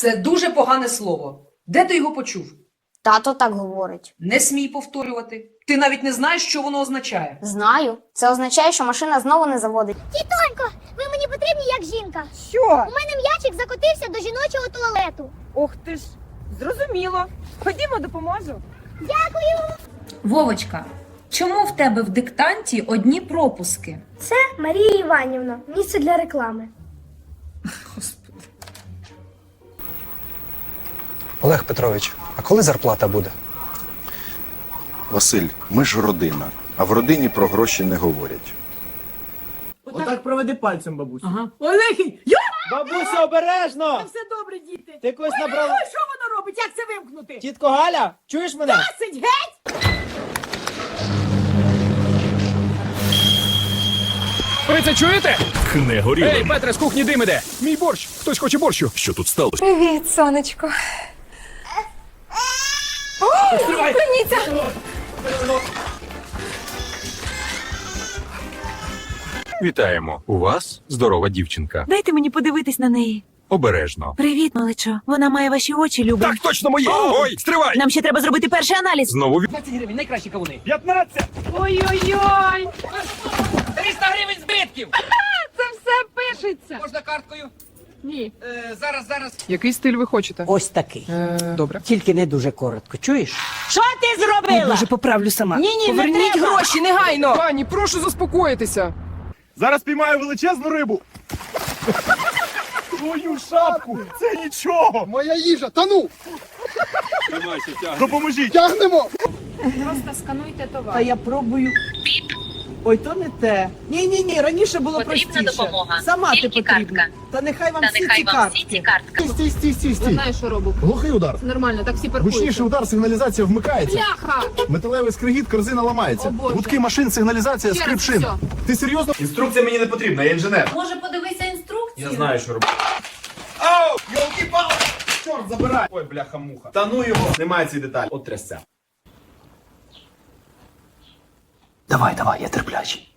Це дуже погане слово. Де ти його почув? Тато так говорить. Не смій повторювати. Ти навіть не знаєш, що воно означає. Знаю. Це означає, що машина знову не заводить. Тітонько, ви мені потрібні як жінка. Що? У мене м'ячик закотився до жіночого туалету. Ох ти ж, зрозуміло. Ходімо, допоможу. Дякую. Вовочка, чому в тебе в диктанті одні пропуски? Це Марія Іванівна. Місце для реклами. Олег Петрович, а коли зарплата буде? Василь, ми ж родина, а в родині про гроші не говорять. Отак проведи пальцем, бабусю. Ага. Олегій! Я Бабуся, обережно! Все добре, діти. Ти когось набрала. Ой, що воно робить? Як це вимкнути? Тітко Галя, чуєш мене? Досить, геть! Ви це чуєте? Не горіло. Ей, Петре, з кухні дим іде! Мій борщ! Хтось хоче борщу! Що тут сталося? Привіт, сонечко. Вітаємо. У вас здорова дівчинка. Дайте мені подивитись на неї. Обережно. Привіт, малечо. Вона має ваші очі, любить. Так точно моє! Ой, стривай! Нам ще треба зробити перший аналіз. Знову від... 15 гривень, найкращі кавуни. 15! Ой-ой-ой! 300 гривень збитків! Це все пишеться. Можна карткою? Ні. Е, зараз, зараз. Який стиль ви хочете? Ось такий. Добре. Тільки не дуже коротко. Чуєш? Що ти зробила? Може, поправлю сама. Ні, ні, не Поверніть треба. гроші негайно! Пані, прошу заспокоїтися. Зараз піймаю величезну рибу. Твою шапку! Це нічого! Моя їжа, та ну, Допоможіть! тягнемо! Просто скануйте товар. Та я пробую. Ой, то не те. Ні, ні, ні, раніше було Потрібна простіше. допомога. Сама ти Тільки потрібна. картка. Та нехай вам Та всі нехай ці вам всі ці картки. Стій, стій, стій, Я стій. знаю, що робив. Глухий удар. Це нормально, так всі Гучніший паркуються. удар, сигналізація вмикається. Бляха! Металевий скригіт, корзина ламається. О, Боже. Гудки машин, сигналізація, Ще скрип раз, шин. Ти серйозно? Інструкція мені не потрібна, я інженер. Може, подивися інструкцію? Я знаю, що робити. Ау! Йолки палки Чорт, забирай! Ой, бляха-муха. Та ну його! Немає цієї деталі. От трясця. Давай, давай, я терплячий.